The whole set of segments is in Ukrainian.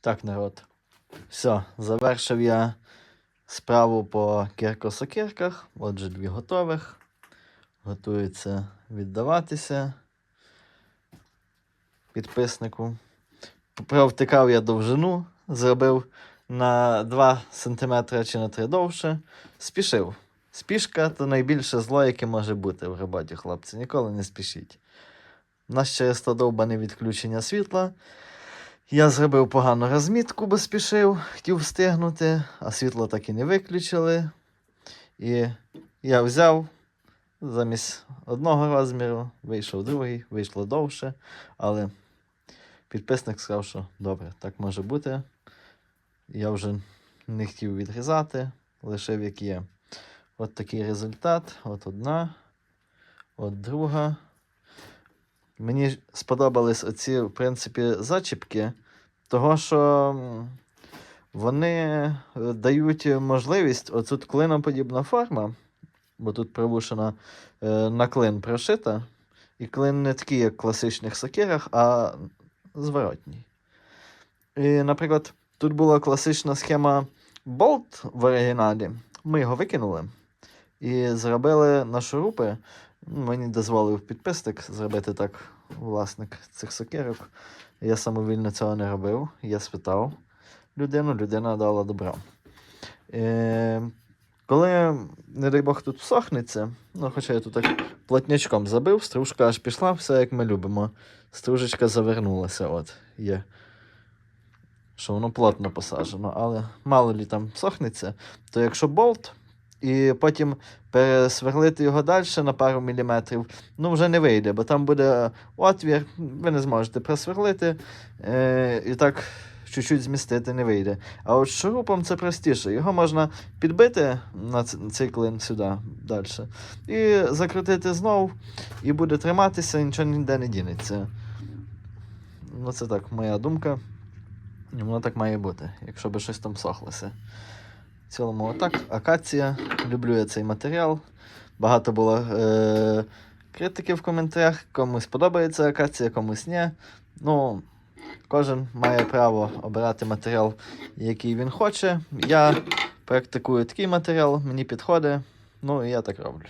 Так, народ. Все, завершив я справу по кіркосокірках. Отже, дві готових. Готується віддаватися підписнику. Провтикав я довжину, зробив на 2 см чи на 3 довше. Спішив. Спішка то найбільше зло, яке може бути в роботі, хлопці. Ніколи не спішіть. У нас через то довбане відключення світла. Я зробив погану розмітку, бо спішив, хотів встигнути, а світло так і не виключили. І я взяв замість одного розміру, вийшов другий, вийшло довше, але підписник сказав, що добре, так може бути. Я вже не хотів відрізати, лишив як є. От такий результат. От одна, от друга. Мені сподобались оці, в принципі, зачіпки, того, що вони е, дають можливість, оцут клиноподібна форма, бо тут привушена е, на клин прошита, і клин не такий, як в класичних сокирах, а зворотній. І, наприклад, тут була класична схема болт в оригіналі. Ми його викинули і зробили на шурупи. Мені дозволив підписник зробити так власник цих сокирок. Я самовільно цього не робив. Я спитав людину, людина дала добро. Е, коли, не дай Бог, тут всохнеться, ну, хоча я тут так плотнячком забив, стружка аж пішла, все як ми любимо. Стружечка завернулася, от є. Що воно плотно посаджено, але мало лі там всохнеться, то якщо болт, і потім пересверлити його далі на пару міліметрів, ну вже не вийде, бо там буде отвір, ви не зможете просверлити е, і так чуть-чуть змістити не вийде. А от шурупом це простіше. Його можна підбити на цей клин сюди далі. І закрутити знов, і буде триматися, і нічого ніде не дінеться. Ну, це так, моя думка. Воно так має бути, якщо би щось там сохлося. Цілому, отак, акація. Люблю я цей матеріал. Багато було е- критики в коментарях. Комусь подобається акація, комусь ні. Ну, кожен має право обирати матеріал, який він хоче. Я практикую такий матеріал, мені підходить. Ну, і я так роблю.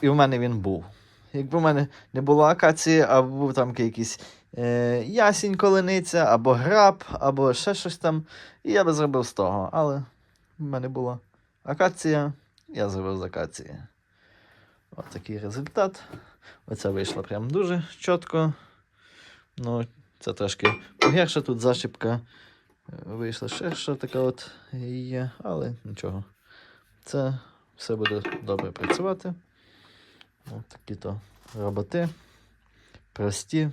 І в мене він був. Якби в мене не було акації, а був там якийсь е, ясінь колиниця, або граб, або ще щось там, і я би зробив з того. Але в мене була акація, я зробив акації. Ось такий результат. Оця вийшла прям дуже чітко. Ну, це трошки погірше, тут зашипка е, вийшла ширша така от є, але нічого. Це все буде добре працювати. Ось такі то роботи. Прості.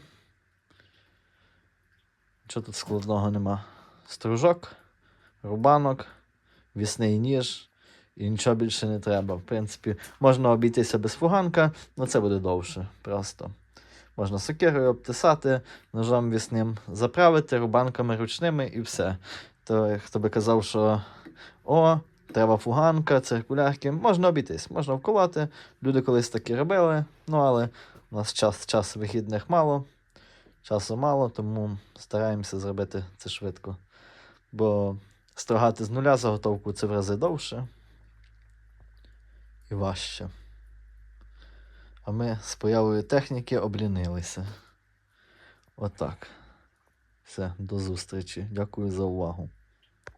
Нічого тут складного нема. Стружок, рубанок, вісний ніж і нічого більше не треба. В принципі, можна обійтися без фуганка, але це буде довше просто. Можна сокирою обтисати, ножом вісним заправити, рубанками ручними і все. То хто би казав, що о, треба фуганка, циркулярки, можна обійтись, можна вколоти. Люди колись такі робили, ну але у нас час, час вихідних мало, часу мало, тому стараємося зробити це швидко. Бо строгати з нуля заготовку це в рази довше і важче. А ми з появою техніки облінилися. Отак. Все, до зустрічі. Дякую за увагу.